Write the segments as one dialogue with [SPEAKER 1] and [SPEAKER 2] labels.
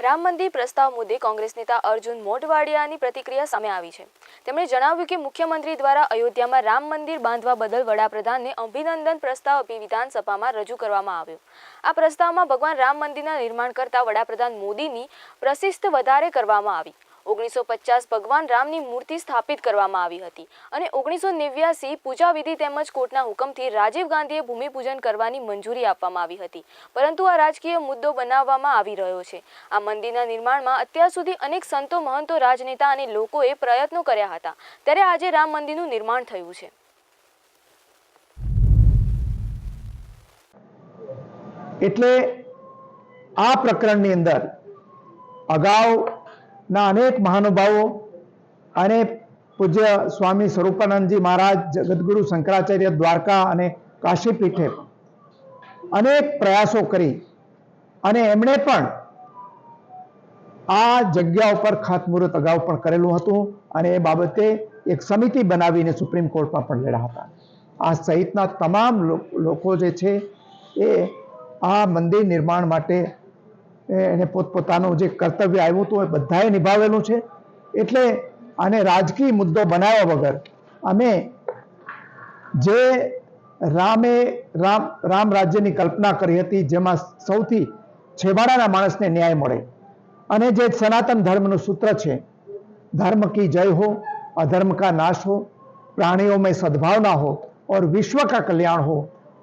[SPEAKER 1] રામ મંદિર પ્રસ્તાવ મુદ્દે કોંગ્રેસ નેતા અર્જુન મોઢવાડિયાની પ્રતિક્રિયા સામે આવી છે. તેમણે જણાવ્યું કે મુખ્યમંત્રી દ્વારા અયોધ્યામાં રામ મંદિર બાંધવા બદલ વડાપ્રધાનને અભિનંદન પ્રસ્તાવ આપી વિધાનસભામાં રજૂ કરવામાં આવ્યો. આ પ્રસ્તાવમાં ભગવાન રામ મંદિરના નિર્માણ કરતા વડાપ્રધાન મોદીની પ્રશિસ્ત વધારે કરવામાં આવી. ઓગણીસો પચાસ ભગવાન રામની મૂર્તિ સ્થાપિત કરવામાં આવી હતી અને ઓગણીસો નેવ્યાસી પૂજાવિધિ તેમજ કોર્ટના હુકમથી રાજીવ ગાંધીએ ભૂમિપૂજન કરવાની મંજૂરી આપવામાં આવી હતી. પરંતુ આ રાજકીય મુદ્દો બનાવવામાં આવી રહ્યો છે. આ મંદિરના નિર્માણમાં અત્યાર સુધી અનેક સંતો, મહંતો, રાજનેતા અને લોકોએ પ્રયત્નો કર્યા હતા. ત્યારે આજે રામ મંદિરનું નિર્માણ થયું છે.
[SPEAKER 2] એટલે આ પ્રકરણની અંદર અગાઉના અનેક મહાનુભાવો અને પૂજ્ય સ્વામી સ્વરૂપાનંદજી મહારાજ, જગદગુરુ શંકરાચાર્ય દ્વારકા અને કાશીપીઠે અનેક પ્રયાસો કરી અને એમણે પણ આ જગ્યા ઉપર ખાતમુહૂર્ત અગાઉ પણ કરેલું હતું અને એ બાબતે એક સમિતિ બનાવીને સુપ્રીમ કોર્ટમાં પણ લડ્યા હતા. આ સહિતના તમામ લોકો જે છે એ આ મંદિર નિર્માણ માટે એને પોતપોતાનું જે કર્તવ્ય આવ્યું હતું એ બધાએ નિભાવેલું છે. એટલે આને રાજકીય મુદ્દો બનાવ્યા વગર અમે જે રામે રામ રામ રાજ્યની કલ્પના કરી હતી, જેમાં સૌથી છેવાડાના માણસને ન્યાય મળે. અને જે સનાતન ધર્મનું સૂત્ર છે, ધર્મ કી જય હો, અધર્મ કા નાશ હો, પ્રાણીઓ મેં સદભાવના હો, ઓર વિશ્વ કા કલ્યાણ હો,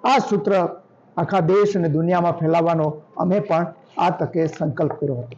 [SPEAKER 2] આ સૂત્ર આખા દેશ અને દુનિયામાં ફેલાવવાનો અમે પણ આ તકે સંકલ્પ કર્યો હતો.